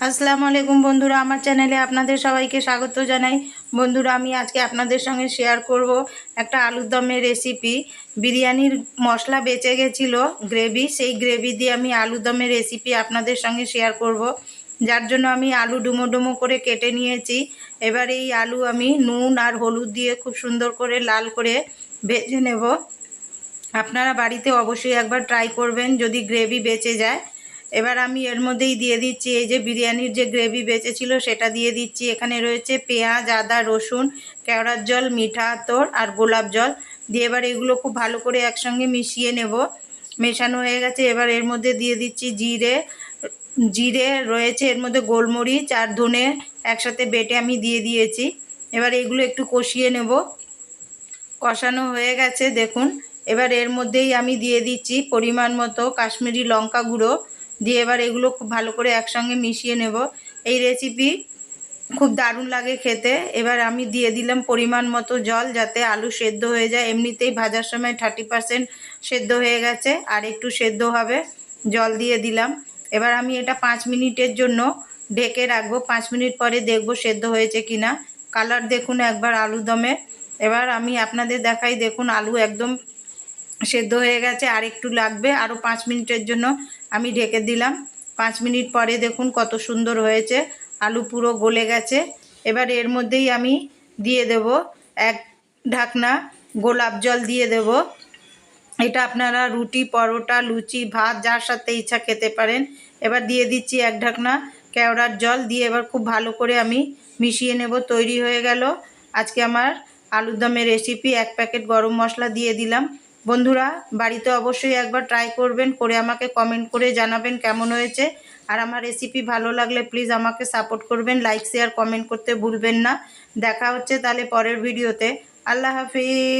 আসসালামু আলাইকুম বন্ধুরা, আমার চ্যানেলে আপনাদের সবাইকে স্বাগত জানাই। বন্ধুরা, আমি আজকে আপনাদের সঙ্গে শেয়ার করব একটা আলুর দমের রেসিপি বিরিয়ানির মশলা বেঁচে গেছিল গ্রেভি সেই গ্রেভি দিয়ে আমি আলুর দমের রেসিপি আপনাদের সঙ্গে শেয়ার করব। যার জন্য আমি আলু ডুমো ডুমো করে কেটে নিয়েছি। এবার এই আলু আমি নুন আর হলুদ দিয়ে খুব সুন্দর করে লাল করে ভেজে নেব। আপনারা বাড়িতে অবশ্যই একবার ট্রাই করবেন যদি গ্রেভি বেঁচে যায়। এবার আমি এর মধ্যেই দিয়ে দিচ্ছি, এই যে বিরিয়ানির যে গ্রেভি বেঁচেছিল সেটা দিয়ে দিচ্ছি। এখানে রয়েছে পেঁয়াজ, আদা, রসুন, কেওড়ার জল, মিঠা, আতর আর গোলাপ জল। দিয়ে এবার এগুলো খুব ভালো করে একসঙ্গে মিশিয়ে নেব। মেশানো হয়ে গেছে। এবার এর মধ্যে দিয়ে দিচ্ছি জিরে। জিরে রয়েছে এর মধ্যে গোলমরিচ আর ধনে একসাথে বেটে আমি দিয়ে দিয়েছি। এবার এগুলো একটু কষিয়ে নেব। কষানো হয়ে গেছে, দেখুন। এবার এর মধ্যেই আমি দিয়ে দিচ্ছি পরিমাণ মতো কাশ্মীরি লঙ্কা গুঁড়ো। দিয়ে এবার এগুলো খুব ভালো করে একসঙ্গে মিশিয়ে নেব। এই রেসিপি খুব দারুণ লাগে খেতে। এবার আমি দিয়ে দিলাম পরিমাণ মতো জল যাতে আলু সেদ্ধ হয়ে যায়। এমনিতেই ভাজার সময় থার্টি পারসেন্ট সেদ্ধ হয়ে গেছে, আর একটু সেদ্ধ হবে, জল দিয়ে দিলাম। এবার আমি এটা পাঁচ মিনিটের জন্য ঢেকে রাখব। পাঁচ মিনিট পরে দেখব সেদ্ধ হয়েছে কি না কালার দেখুন একবার আলু দমে। এবার আমি আপনাদের দেখাই, দেখুন আলু একদম সেদ্ধ হয়ে গেছে, আর একটু লাগবে। আরও পাঁচ মিনিটের জন্য আমি ঢেকে দিলাম। পাঁচ মিনিট পরে দেখুন কত সুন্দর হয়েছে। আলু পুরো গলে গেছে। এবার এর মধ্যেই আমি দিয়ে দেব এক ঢাকনা গোলাপ জল দিয়ে দেব। এটা আপনারা রুটি, পরোটা, লুচি, ভাত, যার সাথে ইচ্ছা খেতে পারেন। এবার দিয়ে দিচ্ছি এক ঢাকনা কেওড়ার জল দিয়ে এবার খুব ভালো করে আমি মিশিয়ে নেব। তৈরি হয়ে গেল। আজকে আমার আলুর দমের রেসিপি এক প্যাকেট গরম মশলা দিয়ে দিলাম। বন্ধুরা, বাড়িতে অবশ্যই একবার ট্রাই করবেন, করে আমাকে কমেন্ট করে জানাবেন কেমন হয়েছে। আর আমার রেসিপি ভালো লাগলে প্লিজ আমাকে সাপোর্ট করবেন লাইক শেয়ার কমেন্ট করতে ভুলবেন না। দেখা হচ্ছে তাহলে পরের ভিডিওতে আল্লাহ হাফিজ।